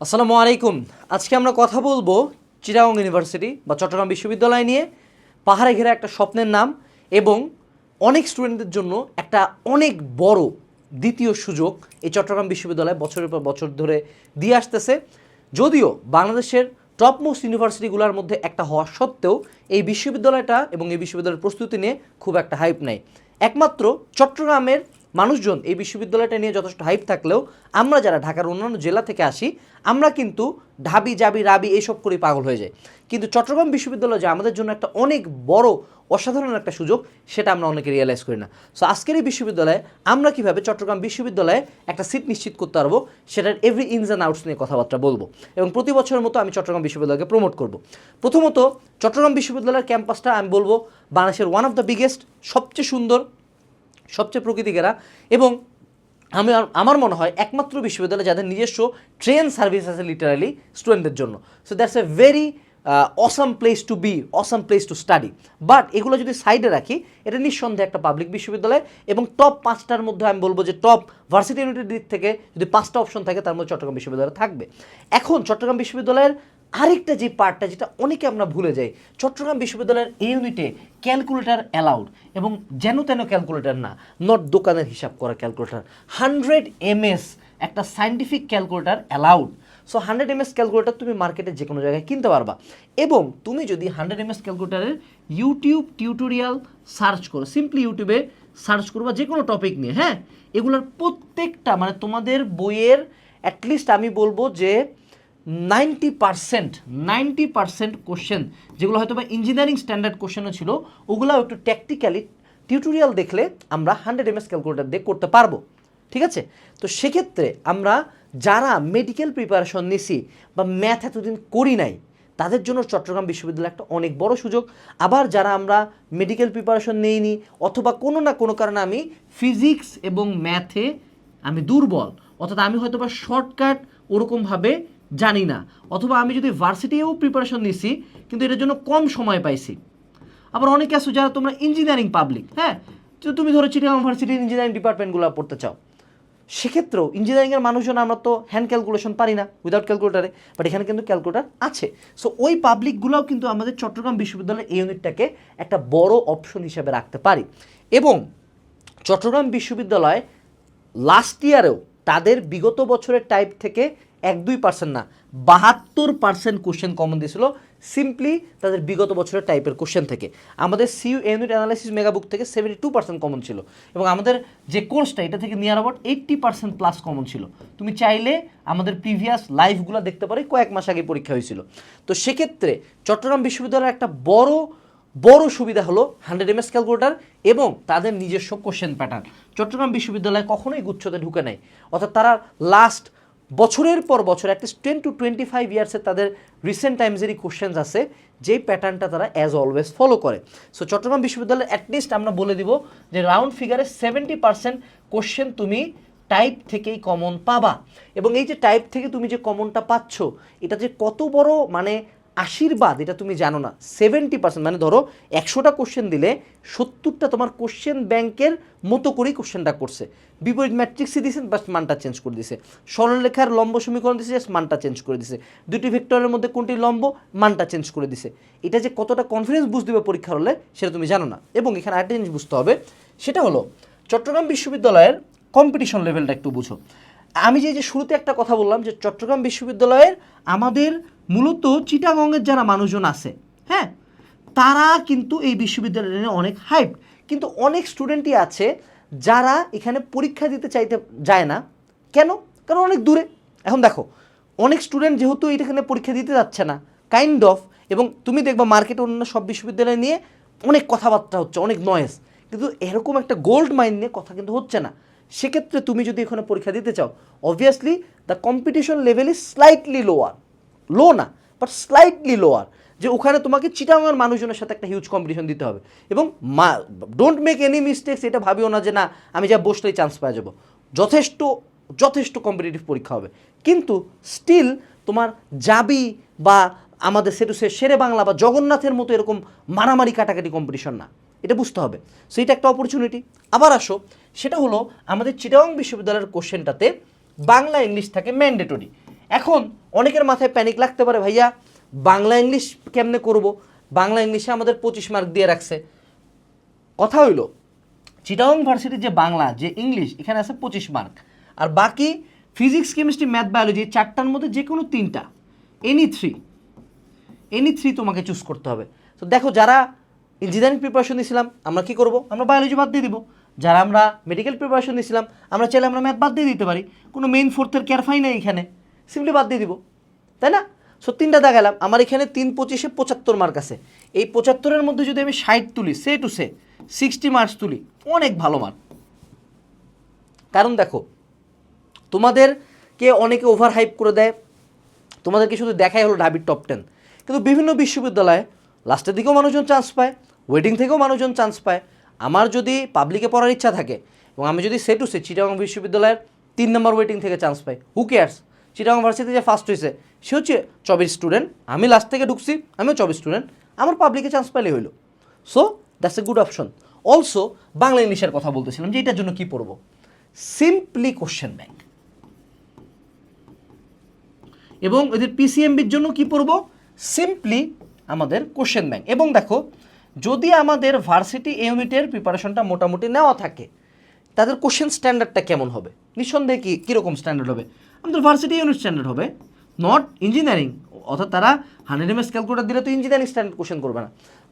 আসসালামু আলাইকুম। আজকে আমরা কথা বলব চিরাং ইউনিভার্সিটি বা চট্টগ্রাম বিশ্ববিদ্যালয় নিয়ে পাহাড়ে ঘেরা একটা স্বপ্নের নাম এবং অনেক স্টুডেন্টদের জন্য একটা অনেক বড় দ্বিতীয় সুযোগ এই চট্টগ্রাম বিশ্ববিদ্যালয় বছরের পর বছর ধরে দিয়ে আসতেছে। যদিও বাংলাদেশের টপ মোস্ট ইউনিভার্সিটিগুলোর মধ্যে একটা হওয়া সত্ত্বেও এই বিশ্ববিদ্যালয়টা এবং এই বিশ্ববিদ্যালয়ের প্রস্তুতি নিয়ে খুব একটা হাইপ নাই। একমাত্র চট্টগ্রামের মানুষজন এই বিশ্ববিদ্যালয়টা নিয়ে যথেষ্ট হাইপ থাকলেও আমরা যারা ঢাকার অন্যান্য জেলা থেকে আসি, আমরা কিন্তু ঢাবি, জাবি, রাবি এইসব করে পাগল হয়ে যাই। কিন্তু চট্টগ্রাম বিশ্ববিদ্যালয় যে আমাদের জন্য একটা অনেক বড় অসাধারণ একটা সুযোগ, সেটা আমরা অনেকে রিয়েলাইজ করি না। সো আজকের এই বিশ্ববিদ্যালয়ে আমরা কীভাবে চট্টগ্রাম বিশ্ববিদ্যালয়ে একটা সিট নিশ্চিত করতে পারব, সেটার এভরি ইনস অ্যান্ড আউটস নিয়ে কথাবার্তা বলব এবং প্রতি বছরের মতো আমি চট্টগ্রাম বিশ্ববিদ্যালয়কে প্রমোট করব। প্রথমত, চট্টগ্রাম বিশ্ববিদ্যালয়ের ক্যাম্পাসটা আমি বলব বাংলাদেশের ওয়ান অফ দ্য বিগেস্ট সবচেয়ে সুন্দর সবচেয়ে প্রকৃতিকেরা এবং আমি আমার মনে হয় একমাত্র বিশ্ববিদ্যালয় যাদের নিজস্ব ট্রেন সার্ভিস আছে লিটারালি স্টুডেন্টদের জন্য। So that's a very awesome place to be awesome place to study but এগুলো যদি সাইডে রাখি, এটা নিঃসন্দেহে একটা পাবলিক বিশ্ববিদ্যালয় এবং টপ পাঁচটার মধ্যে আমি বলব যে টপ ভার্সিটি ইউনিটের দিক থেকে যদি পাঁচটা অপশন থাকে, তার মধ্যে চট্টগ্রাম বিশ্ববিদ্যালয় থাকবে। এখন চট্টগ্রাম বিশ্ববিদ্যালয়ের আরেকটা যে পার্টটা যেটা অনেকে আমরা ভুলে যাই, চট্টগ্রাম বিশ্ববিদ্যালয়ের এই ইউনিটে ক্যালকুলেটার অ্যালাউড এবং যেন তেন ক্যালকুলেটার না নট দোকানের হিসাব করা ক্যালকুলেটার হান্ড্রেড এমএস একটা scientific calculator allowed so hundred MS calculator তুমি মার্কেটে যে কোনো জায়গায় কিনতে পারবা। এবং তুমি যদি হান্ড্রেড এমএস ক্যালকুলেটারের ইউটিউব টিউটোরিয়াল সার্চ করো সিম্পলি ইউটিউবে সার্চ করবা যে কোনো টপিক নিয়ে হ্যাঁ? এগুলোর প্রত্যেকটা মানে তোমাদের বইয়ের অ্যাটলিস্ট আমি বলব যে ninety percent ninety percent question যেগুলো হয়তো বা ইঞ্জিনিয়ারিং স্ট্যান্ডার্ড কোশ্চেনও ছিল ওগুলো একটু ট্যাকটিক্যালি টিউটোরিয়াল দেখলে আমরা হান্ড্রেড এমএস ক্যালকুলেটার দিয়ে করতে পারব। ঠিক আছে? তো সেক্ষেত্রে আমরা যারা মেডিকেল প্রিপারেশন নিছি বা ম্যাথ এতদিন করি নাই, তাদের জন্য চট্টগ্রাম বিশ্ববিদ্যালয় একটা অনেক বড় সুযোগ। আবার যারা আমরা মেডিকেল প্রিপারেশন নেইনি, অথবা কোনো না কোনো কারণে আমি ফিজিক্স এবং ম্যাথে আমি দুর্বল, অর্থাৎ আমি হয়তো বা শর্টকাট ওরকমভাবে জানি না। অথবা আমি যদি ভার্সিটিও প্রিপারেশন নিছি, কিন্তু এটার জন্য কম সময় পাইছি। আবার অনেকে আছো যারা তোমরা ইঞ্জিনিয়ারিং পাবলিক হ্যাঁ? তো তুমি ধরো চিটাগাং ভার্সিটির ইঞ্জিনিয়ারিং ডিপার্টমেন্টগুলো পড়তে চাও। সেক্ষেত্রেও ইঞ্জিনিয়ারিংয়ের মানুষজন আমরা তো হ্যান্ড ক্যালকুলেশন পারি না উইদাউট ক্যালকুলেটারে বাট এখানে কিন্তু ক্যালকুলেটার আছে। সো ওই পাবলিকগুলোও কিন্তু আমাদের চট্টগ্রাম বিশ্ববিদ্যালয়ের এই ইউনিটটাকে একটা বড় অপশন হিসেবে রাখতে পারি। এবং চট্টগ্রাম বিশ্ববিদ্যালয় লাস্ট ইয়ারেও তাদের বিগত বছরের টাইপ থেকে এক দুই পার্সেন্ট না, বাহাত্তর পার্সেন্ট কোশ্চেন কমন দিয়েছিল সিম্পলি তাদের বিগত বছরের টাইপের কোশ্চেন থেকে। আমাদের সিইউ ইউনিট অ্যানালাইসিস মেগাবুক থেকে সেভেন্টি টু পার্সেন্ট কমন ছিল এবং আমাদের যে কোর্সটা এটা থেকে near about eighty percent plus common ছিল। তুমি চাইলে আমাদের প্রিভিয়াস লাইভগুলো দেখতে পারো কয়েক মাস আগে পরীক্ষা হয়েছিল। তো সেক্ষেত্রে চট্টগ্রাম বিশ্ববিদ্যালয়ের একটা বড় বড় সুবিধা হলো হান্ড্রেড এমএস ক্যালকুলেটার এবং তাদের নিজস্ব কোশ্চেন প্যাটার্ন চট্টগ্রাম বিশ্ববিদ্যালয় কখনোই গুচ্ছতে ঢুকে নেয় অর্থাৎ তারা লাস্ট বছরের পর বছর at least ten to twenty five ইয়ার্সের তাদের রিসেন্ট টাইমসেরই কোশ্চেন্স আছে, যেই প্যাটার্নটা তারা অ্যাজ অলওয়েজ ফলো করে। সো চট্টগ্রাম বিশ্ববিদ্যালয়ে অ্যাটলিস্ট আমরা বলে দিব যে রাউন্ড ফিগারে সেভেন্টি পার্সেন্ট কোশ্চেন তুমি টাইপ থেকেই কমন পাবা। এবং এই যে টাইপ থেকে তুমি যে কমনটা পাচ্ছ, এটা যে কত বড় মানে আশীর্বাদ, এটা তুমি জানো না সেভেন্টি পার্সেন্ট মানে ধরো একশোটা কোশ্চেন দিলে সত্তরটা তোমার কোশ্চেন ব্যাংকের মতো করেই কোশ্চেনটা করছে। বিপরীত ম্যাট্রিক্সই দিয়েছে বাস মানটা চেঞ্জ করে দিছে। সরলরেখার লম্ব সমীকরণ দিছে জাস্ট মানটা চেঞ্জ করে দিছে। দুটি ভেক্টরের মধ্যে কোনটি লম্ব, মানটা চেঞ্জ করে দিছে। এটা যে কতটা কনফিডেন্স বুঝ দিবে পরীক্ষার হলে, সেটা তুমি জানো না। এবং এখানে আরেকটা জিনিস বুঝতে হবে, সেটা হলো চট্টগ্রাম বিশ্ববিদ্যালয়ের কম্পিটিশন লেভেলটা একটু বুঝো। আমি যে যে শুরুতে একটা কথা বললাম যে চট্টগ্রাম বিশ্ববিদ্যালয়ের আমাদের মূলত চিটাগংয়ের যারা মানুষজন আছে হ্যাঁ? তারা কিন্তু এই বিশ্ববিদ্যালয় নিয়ে অনেক হাইপ কিন্তু অনেক স্টুডেন্টই আছে যারা এখানে পরীক্ষা দিতে চাইতে যায় না। কেন? কারণ অনেক দূরে। এখন দেখো, অনেক স্টুডেন্ট যেহেতু এখানে পরীক্ষা দিতে যাচ্ছে না কাইন্ড অফ এবং তুমি দেখবা মার্কেটে অন্য সব বিশ্ববিদ্যালয় নিয়ে অনেক কথাবার্তা হচ্ছে, অনেক নয়েস কিন্তু এরকম একটা গোল্ড মাইন নিয়ে কথা কিন্তু হচ্ছে না। সেক্ষেত্রে তুমি যদি এখানে পরীক্ষা দিতে চাও obviously the competition level is slightly lower low না বাট স্লাইটলি লোয়ার যে ওখানে তোমাকে চিটাগাঙের মানুষজনের সাথে একটা হিউজ কম্পিটিশন দিতে হবে। এবং মা ডোন্ট মেক এনি মিস্টেক্স এটা ভাবিও না যে না, আমি যা বসলেই চান্স পাওয়া যাব। যথেষ্ট যথেষ্ট কম্পিটিটিভ পরীক্ষা হবে। কিন্তু স্টিল তোমার জাবি বা আমাদের সেটু সে শেরে বাংলা বা জগন্নাথের মতো এরকম মারামারি কাটাকাটি কম্পিটিশন না। এটা বুঝতে হবে। সো এটা একটা অপরচুনিটি আবার আসো, সেটা হলো আমাদের চিটাং বিশ্ববিদ্যালয়ের কোশ্চেনটাতে বাংলা ইংলিশ থাকে ম্যান্ডেটরি এখন অনেকের মাথায় প্যানিক লাগতে পারে, ভাইয়া, বাংলা ইংলিশ কেমনে করব? বাংলা ইংলিশে আমাদের পঁচিশ মার্ক দিয়ে রাখছে। কথা হইল চিটাগং ভার্সিটির যে বাংলা, যে ইংলিশ এখানে আছে পঁচিশ মার্ক আর বাকি ফিজিক্স কেমিস্ট্রি ম্যাথ বায়োলজি চারটার মধ্যে যে কোনো তিনটা এনি থ্রি এনি থ্রি তোমাকে চুজ করতে হবে। তো দেখো, যারা ইঞ্জিনিয়ারিং প্রিপারেশন নিয়েছিলাম, আমরা কি করব? আমরা বায়োলজি বাদ দিয়ে দিব। যারা আমরা মেডিকেল প্রিপারেশন নিয়েছিলাম, আমরা চাইলে আমরা ম্যাথ বাদ দিয়ে দিতে পারি। কোনো মেইন ফোর্থের কেয়ারফাই নেই এখানে। সিম্পলি বাদ দিয়ে দিব। তাই না? সো তিনটা দেখালাম আমার এখানে তিন পঁচিশে পঁচাত্তর মার্ক আছে। এই পঁচাত্তরের মধ্যে যদি আমি ষাট তুলি say to say sixty marks তুলি, অনেক ভালো মার্ক কারণ দেখো, তোমাদেরকে অনেকে ওভার হাইপ করে দেয়, তোমাদেরকে শুধু দেখাই হলো ঢাবির টপ টেন কিন্তু বিভিন্ন বিশ্ববিদ্যালয়ে লাস্টের দিকেও মানুষজন চান্স পায় ওয়েটিং থেকেও মানুষজন চান্স পায়। আমার যদি পাবলিকে পড়ার ইচ্ছা থাকে, এবং আমি যদি সে টু সে চিটাগং বিশ্ববিদ্যালয়ের তিন নম্বর ওয়েটিং থেকে চান্স পাই হু কেয়ার্স চিটাগং ভার্সিটি যে ফার্স্ট হয়েছে সে হচ্ছে চব্বিশ স্টুডেন্ট আমি লাস্ট থেকে ঢুকছি, আমিও চব্বিশ স্টুডেন্ট আমার পাবলিকে চান্স পাইলে হইল। So that's a good option also Bangla ইংলিশের কথা বলতেছিলাম যে এটার জন্য কী পড়ব? সিম্পলি কোশ্চেন ব্যাংক এবং এদের পিসিএমবির জন্য কি পড়ব? সিম্পলি আমাদের কোশ্চেন ব্যাংক এবং দেখো, যদি আমাদের ভার্সিটি ইউনিটের প্রিপারেশনটা মোটামুটি নেওয়া থাকে তাদের কোশ্চেন স্ট্যান্ডার্ডটা কেমন হবে? নিঃসন্দেহে কি, কীরকম স্ট্যান্ডার্ড হবে? আমাদের ভার্সিটি ইউনিট স্ট্যান্ডার্ড হবে। নট ইঞ্জিনিয়ারিং অর্থাৎ তারা হান্ড্রেড এম এস ক্যালকুলেটার দিলে তো ইঞ্জিনিয়ারিং স্ট্যান্ডার্ড কোশ্চেন করবে না।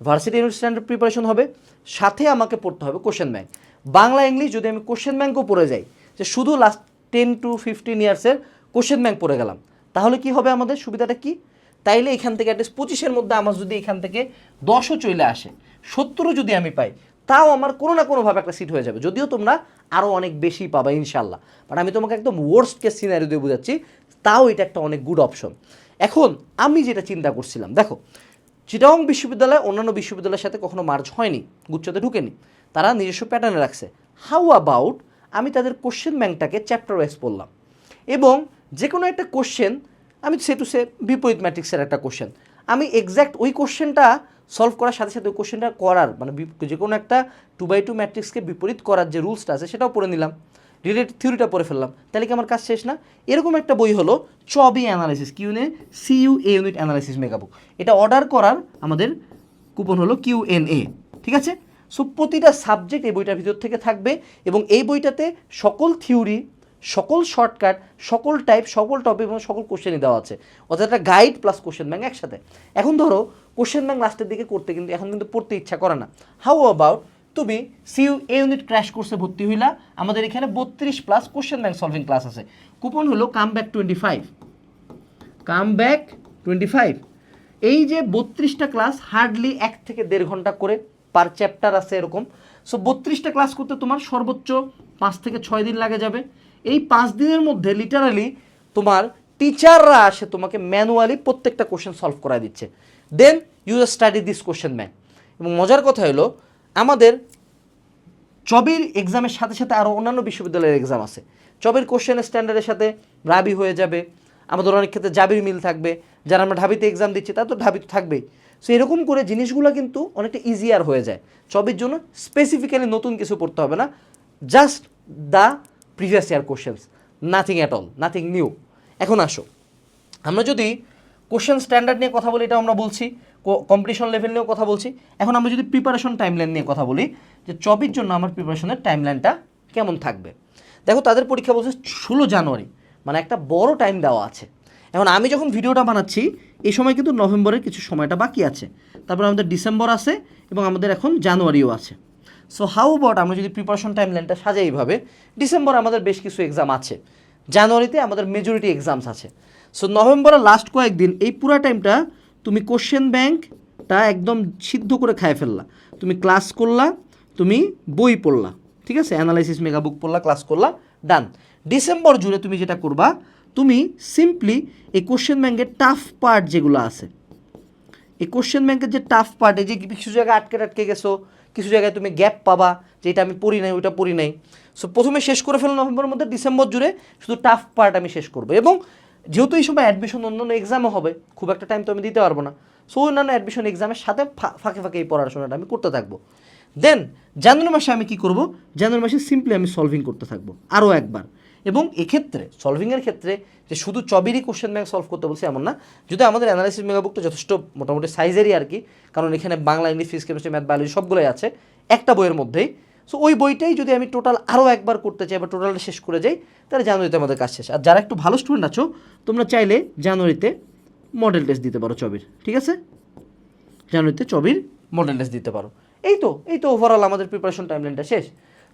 ভার্সিটি ইউনিট স্ট্যান্ডার্ড প্রিপারেশন হবে, সাথে আমাকে পড়তে হবে কোশ্চেন ব্যাংক বাংলা ইংলিশ যদি আমি কোশ্চেন ব্যাংকও পড়ে যাই, যে শুধু লাস্ট টেন টু ফিফটিন ইয়ার্সের কোশ্চেন ব্যাংক পড়ে গেলাম, তাহলে কি হবে আমাদের? সুবিধাটা কি? তাইলে এখান থেকে অ্যাটলিস্ট পঁচিশের মধ্যে আমার যদি এখান থেকে দশও চলে আসে, সত্তরও যদি আমি পাই তাও আমার কোনো না কোনোভাবে একটা সিট হয়ে যাবে। যদিও তোমরা আরও অনেক বেশি পাবা ইনশাল্লাহ বাট আমি তোমাকে একদম ওয়ার্স্ট কেস সিনারি দিয়ে বোঝাচ্ছি, তাও এটা একটা অনেক গুড অপশন এখন আমি যেটা চিন্তা করছিলাম, দেখো চিটাগং বিশ্ববিদ্যালয় অন্যান্য বিশ্ববিদ্যালয়ের সাথে কখনো মার্চ হয়নি, গুচ্ছতে ঢুকেনি। তারা নিজস্ব প্যাটার্নে রাখছে। হাউ অ্যাবাউট আমি তাদের কোশ্চেন ব্যাংকটাকে চ্যাপ্টার ওয়াইজ পড়লাম এবং যে কোনো একটা কোশ্চেন আমি সে টু সে বিপরীত ম্যাট্রিক্সের একটা কোশ্চেন আমি এক্স্যাক্ট ওই কোশ্চেনটা সলভ করার সাথে সাথে ওই কোশ্চেনটা করার মানে যে কোনো একটা টু বাই টু ম্যাট্রিক্সকে বিপরীত করার যে রুলসটা আছে সেটাও পড়ে নিলাম। রিলেটেড থিওরিটা পড়ে ফেললাম। তাহলে কি আমার কাজ শেষ না? এরকম একটা বই হলো চবি অ্যানালাইসিস কিউ নে CU A unit analysis mega book এটা অর্ডার করার আমাদের কুপন হলো কিউ এন এ ঠিক আছে? সো প্রতিটা সাবজেক্ট এই বইটার ভিতর থেকে থাকবে এবং এই বইটাতে সকল থিওরি সকল শর্টকাট সকল টাইপ সকল টপিক এবং সকল কোশ্চেনই দেওয়া আছে। অর্থাৎ একটা গাইড প্লাস কোশ্চেন ব্যাংক একসাথে। এখন ধরো কোশ্চেন ব্যাংক লাস্টের দিকে করতে কিন্তু এখন কিন্তু পড়তে ইচ্ছা করে না। হাউ অ্যাবাউট তুমি সিইউ এ ইউনিট ক্র্যাশ কোর্সে ভর্তি হইলা? আমাদের এখানে বত্রিশ plus question bank solving class আছে। কুপন হলো come back twenty five come back twenty five এই যে বত্রিশটা ক্লাস হার্ডলি এক থেকে দেড় ঘণ্টা করে পার চ্যাপ্টার আছে এরকম। সো বত্রিশটা ক্লাস করতে তোমার সর্বোচ্চ পাঁচ থেকে ছয় দিন লাগে যাবে। এই পাঁচ দিনের মধ্যে লিটারালি তোমার টিচাররা আসে তোমাকে ম্যানুয়ালি প্রত্যেকটা কোশ্চেন সলভ করা দিচ্ছে। Then you study this question man এবং মজার কথা হলো, আমাদের চবির এক্সামের সাথে সাথে আরও অন্যান্য বিশ্ববিদ্যালয়ের এক্সাম আছে। চবির কোশ্চেন স্ট্যান্ডার্ডের সাথে রাবি হয়ে যাবে, আমাদের অনেক ক্ষেত্রে জাবির মিল থাকবে, যারা আমরা ঢাবিতে এক্সাম দিচ্ছি তারা তো ঢাবি তো থাকবেই। সো এরকম করে জিনিসগুলো কিন্তু অনেকটা ইজিয়ার হয়ে যায়। চবির জন্য স্পেসিফিক্যালি নতুন কিছু পড়তে হবে না just the previous year questions nothing at all nothing new এখন আসো, আমরা যদি কোশ্চেন স্ট্যান্ডার্ড নিয়ে কথা বলি এটা আমরা বলছি। কম্পিটিশন লেভেল নিয়েও কথা বলছি। এখন আমরা যদি প্রিপারেশন টাইমলাইন নিয়ে কথা বলি, যে চবির জন্য আমার প্রিপারেশনের টাইমলাইনটা কেমন থাকবে? দেখো, তাদের পরীক্ষা বলছে ষোলো জানুয়ারি মানে একটা বড় টাইম দেওয়া আছে। এখন আমি যখন ভিডিওটা বানাচ্ছি, এই সময় কিন্তু নভেম্বরের কিছু সময়টা বাকি আছে। তারপর আমাদের ডিসেম্বর আছে এবং আমাদের এখন জানুয়ারিও আছে। সো হাউ অ্যাবাউট আমরা যদি প্রিপারেশন টাইমলাইনটা সাজাই এইভাবে, ডিসেম্বর আমাদের বেশ কিছু এক্সাম আছে। জানুয়ারিতে আমাদের মেজরিটি এক্সামস আছে। সো নভেম্বরের লাস্ট কয়েকদিন এই পুরা টাইমটা তুমি কোশ্চেন ব্যাংকটা একদম সিদ্ধ করে খায় ফেললা। তুমি ক্লাস করলা, তুমি বই পড়লা, ঠিক আছে? অ্যানালাইসিস মেগা বুক পড়লা ক্লাস করলা ডান ডিসেম্বর জুড়ে তুমি যেটা করবা, তুমি সিম্পলি এই কোশ্চেন ব্যাংকের টাফ পার্ট যেগুলো আছে এই কোশ্চেন ব্যাংকের যে টাফ পার্ট এই যে কিছু জায়গায় আটকে আটকে গেছো, কিছু জায়গায় তুমি গ্যাপ পাবা যে এটা আমি পড়ি নাই ওইটা পড়ি নাই। সো প্রথমে শেষ করে ফেলো নভেম্বরের মধ্যে ডিসেম্বর জুড়ে শুধু টাফ পার্ট আমি শেষ করব। এবং যেহেতু এই সময় অ্যাডমিশন অন্যান্য এক্সামও হবে, খুব একটা টাইম তো আমি দিতে পারব না। সো অন্যান্য অ্যাডমিশন এক্সামের সাথে ফাঁকে ফাঁকে এই পড়াশোনাটা আমি করতে থাকব। দেন জানুয়ারি মাসে আমি কি করব? জানুয়ারি মাসে সিম্পলি আমি সলভিং করতে থাকব। আরও একবার। এবং এক্ষেত্রে সলভিংয়ের ক্ষেত্রে যে শুধু চবিরই কোশ্চেন ব্যাংক সলভ করতে বলছে এমন না, যদি আমাদের অ্যানালাইসিস মেগাবুকটা যথেষ্ট মোটামুটি সাইজেরই আর কি, কারণ এখানে Bangla English physics chemistry math biology সবগুলোই আছে, একটা বইয়ের মধ্যেই সো ওই বইটাই যদি আমি টোটাল আরও একবার করতে চাই বা টোটালটা শেষ করে যাই, তাহলে জানুয়ারিতে আমাদের কাজ শেষ। আর যারা একটু ভালো স্টুডেন্ট আছো, তোমরা চাইলে জানুয়ারিতে মডেল টেস্ট দিতে পারো চবির, ঠিক আছে? জানুয়ারিতে চবির মডেল টেস্ট দিতে পারো। এই তো এই তো ওভারঅল আমাদের প্রিপারেশন টাইমলাইনটা শেষ।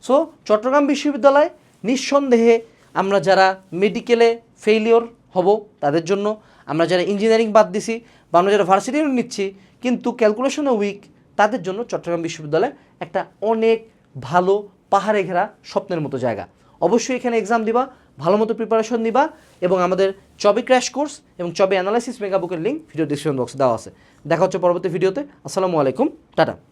সো চট্টগ্রাম বিশ্ববিদ্যালয় নিঃসন্দেহে আমরা যারা মেডিকেলে ফেইলিওর হব, তাদের জন্য আমরা যারা ইঞ্জিনিয়ারিং বাদ দিছি বা আমরা যারা ভার্সিটি নিচ্ছি, কিন্তু ক্যালকুলেশনে উইক তাদের জন্য চট্টগ্রাম বিশ্ববিদ্যালয় একটা অনেক ভালো পাহাড়ে ঘেরা স্বপ্নের মতো জায়গা। অবশ্যই এখানে এক্সাম দিবা, ভালো মতো প্রিপারেশন দিবা এবং আমাদের চবে ক্র্যাশ কোর্স এবং চবে অ্যানালাইসিস মেগা বুকের লিঙ্ক ভিডিও ডিসক্রিপশন বক্সে দেওয়া আছে। দেখা হচ্ছে পরবর্তী ভিডিওতে আসসালামু আলাইকুম। টাটা।